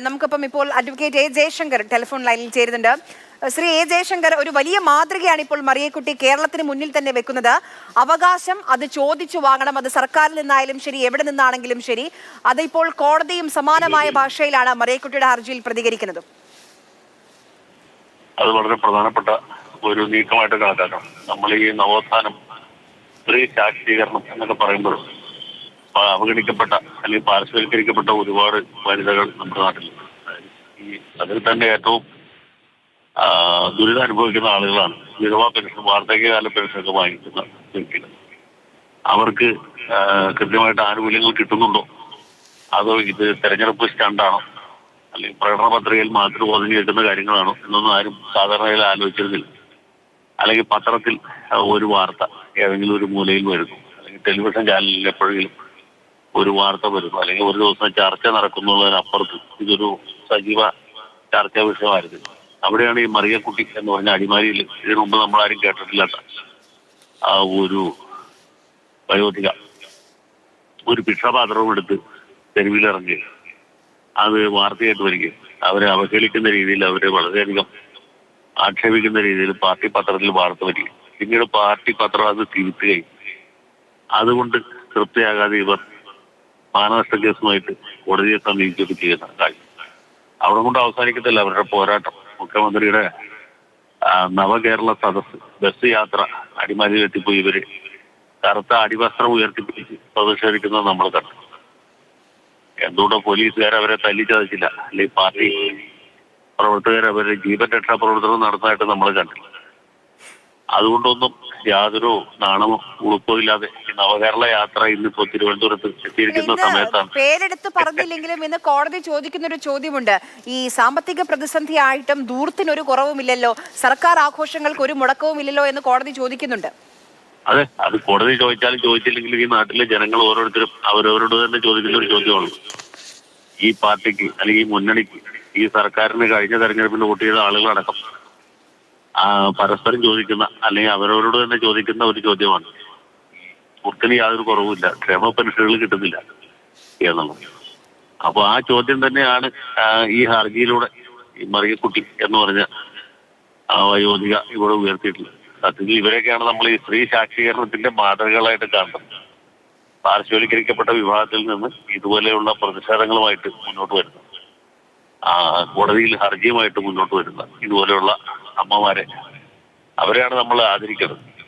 നമുക്കിപ്പം ഇപ്പോൾ advocate A Jaishankar telephone ലൈനിൽ ചേരുന്നുണ്ട്. ശ്രീ എ ജയശങ്കർ ഒരു വലിയ മാതൃകയാണ് ഇപ്പോൾ മറിയക്കുട്ടി കേരളത്തിന് മുന്നിൽ തന്നെ വെക്കുന്നത്. അവകാശം അത് ചോദിച്ചു വാങ്ങണം. അത് സർക്കാരിൽ നിന്നായാലും ശരി എവിടെ നിന്നാണെങ്കിലും ശരി. അതിപ്പോൾ കോടതിയും സമാനമായ ഭാഷയിലാണ് മറിയക്കുട്ടിയുടെ ഹർജിയിൽ പ്രതികരിക്കുന്നത്. അത് വളരെ പ്രധാനപ്പെട്ട ഒരു നീക്കമായിട്ട് കണക്കാക്കണം നമ്മൾ ഈ നവോത്ഥാനം സ്ത്രീ ശാക്തീകരണം എന്നൊക്കെ പറയുമ്പോൾ പ- അവഗണിക്കപ്പെട്ട അല്ലെങ്കിൽ പാർശ്വവൽക്കരിക്കപ്പെട്ട ഒരുപാട് വനിതകൾ നമ്മുടെ നാട്ടിലുണ്ട് ഈ അതിൽ തന്നെ ഏറ്റവും ദുരിതം അനുഭവിക്കുന്ന ആളുകളാണ്. വിധവാ പെൻഷൻ വാർദ്ധക്യകാല പെൻഷനൊക്കെ വാങ്ങിക്കുന്ന വ്യക്തികൾ. അവർക്ക് കൃത്യമായിട്ട് ആനുകൂല്യങ്ങൾ കിട്ടുന്നുണ്ടോ? അതോ ഇത് തെരഞ്ഞെടുപ്പ് സ്റ്റണ്ടാണോ? അല്ലെങ്കിൽ പ്രകടന പത്രികയിൽ മാത്രം ഒതുങ്ങി കിട്ടുന്ന കാര്യങ്ങളാണോ? എന്നൊന്നും ആരും സാധാരണയിൽ ആലോചിച്ചിരുന്നില്ല. അല്ലെങ്കിൽ പത്രത്തിൽ ഒരു വാർത്ത ഏതെങ്കിലും ഒരു മൂലയിൽ വരുന്നു. അല്ലെങ്കിൽ ടെലിവിഷൻ ചാനലിൽ എപ്പോഴെങ്കിലും ഒരു വാർത്ത വരുന്നു. അല്ലെങ്കിൽ ഒരു ദിവസം ചർച്ച നടക്കുന്നുള്ളതിനപ്പുറത്ത് ഇതൊരു സജീവ ചർച്ചാ വിഷയമായിരുന്നു. അവിടെയാണ് ഈ മറിയക്കുട്ടി എന്ന് പറഞ്ഞ അടിമാലിയിൽ ഇതിനു മുമ്പ് നമ്മൾ ആരും കേട്ടിട്ടില്ലാത്ത ആ ഒരു വയോധിക ഒരു ഭിക്ഷാപാത്രവും എടുത്ത് തെരുവിലിറങ്ങി. അത് വാർത്തയായിട്ട് വരികയും അവരെ അവഹേളിക്കുന്ന രീതിയിൽ അവരെ വളരെയധികം ആക്ഷേപിക്കുന്ന രീതിയിൽ പാർട്ടി പത്രത്തിൽ വാർത്ത വരികയും. പിന്നീട് പാർട്ടി പത്രം അത് തിരുത്തുകയും. അതുകൊണ്ട് തൃപ്തിയാകാതെ ഇവർ മാനനഷ്ട കേസുമായിട്ട് കോടതിയെ സമീപിക്കുകയൊക്കെ ചെയ്യുന്ന കാര്യം. അവിടെ കൊണ്ട് അവസാനിക്കത്തില്ല അവരുടെ പോരാട്ടം. മുഖ്യമന്ത്രിയുടെ നവകേരള സദസ് ബസ് യാത്ര അടിമാലിയിൽ എത്തിപ്പോയി ഇവർ. കറുത്ത അടിവസ്ത്രം ഉയർത്തിപ്പിടിച്ച് പ്രതിഷേധിക്കുന്നത് നമ്മൾ കണ്ടു. എന്തുകൊണ്ടോ പോലീസുകാർ അവരെ തല്ലിച്ചതച്ചില്ല? അല്ലെങ്കിൽ പാർട്ടി പ്രവർത്തകർ അവരുടെ ജീവൻ രക്ഷാ പ്രവർത്തനം നടന്നതായിട്ട് നമ്മൾ കണ്ടില്ല. അതുകൊണ്ടൊന്നും യാതൊരു നാണമോ ഉളുപ്പോ ഇല്ലാതെ നവകേരള യാത്ര ഇന്നിപ്പോ തിരുവനന്തപുരത്ത് എത്തിയിരിക്കുന്ന സമയത്താണ്. പേരെടുത്ത് പറഞ്ഞില്ലെങ്കിലും ഇന്ന് കോടതി ചോദിക്കുന്ന ഒരു ചോദ്യമുണ്ട്. ഈ സാമ്പത്തിക പ്രതിസന്ധി ആയിട്ടും ദൂരത്തിനൊരു കുറവുമില്ലല്ലോ? സർക്കാർ ആഘോഷങ്ങൾക്ക് ഒരു മുടക്കവും ഇല്ലല്ലോ എന്ന് കോടതി ചോദിക്കുന്നുണ്ട്. അതെ അത് കോടതി ചോദിച്ചാലും ചോദിച്ചില്ലെങ്കിലും ഈ നാട്ടിലെ ജനങ്ങൾ ഓരോരുത്തരും അവരവരോട് തന്നെ ചോദിക്കുന്ന ഒരു ചോദ്യമാണ്. ഈ പാർട്ടിക്ക് അല്ലെങ്കിൽ ഈ മുന്നണിക്ക് ഈ സർക്കാരിന് കഴിഞ്ഞ തെരഞ്ഞെടുപ്പിന് വോട്ട് ചെയ്ത ആളുകളടക്കം പരസ്പരം ചോദിക്കുന്ന അല്ലെങ്കിൽ അവരവരോട് തന്നെ ചോദിക്കുന്ന ഒരു ചോദ്യമാണ്. പുറത്തിന് യാതൊരു കുറവുമില്ല. ക്ഷേമ പെൻഷനുകൾ കിട്ടുന്നില്ല എന്നുള്ളത്. അപ്പൊ ആ ചോദ്യം തന്നെയാണ് ഈ ഹർജിയിലൂടെ ഈ മറിയക്കുട്ടി എന്ന് പറഞ്ഞ ആ വയോധിക ഇവിടെ ഉയർത്തിയിട്ടുള്ളത്. സത്യത്തിൽ ഇവരെയൊക്കെയാണ് നമ്മൾ ഈ സ്ത്രീ ശാക്തീകരണത്തിന്റെ മാതൃകകളായിട്ട് കാണുന്നത്. പാർശ്വവൽക്കരിക്കപ്പെട്ട വിഭാഗത്തിൽ നിന്ന് ഇതുപോലെയുള്ള പ്രതിഷേധങ്ങളുമായിട്ട് മുന്നോട്ട് വരുന്നത്. ആ കോടതിയിൽ ഹർജിയുമായിട്ട് മുന്നോട്ട് വരുന്ന ഇതുപോലെയുള്ള അമ്മമാരെ. അവരെയാണ് നമ്മൾ ആദരിക്കുന്നത്.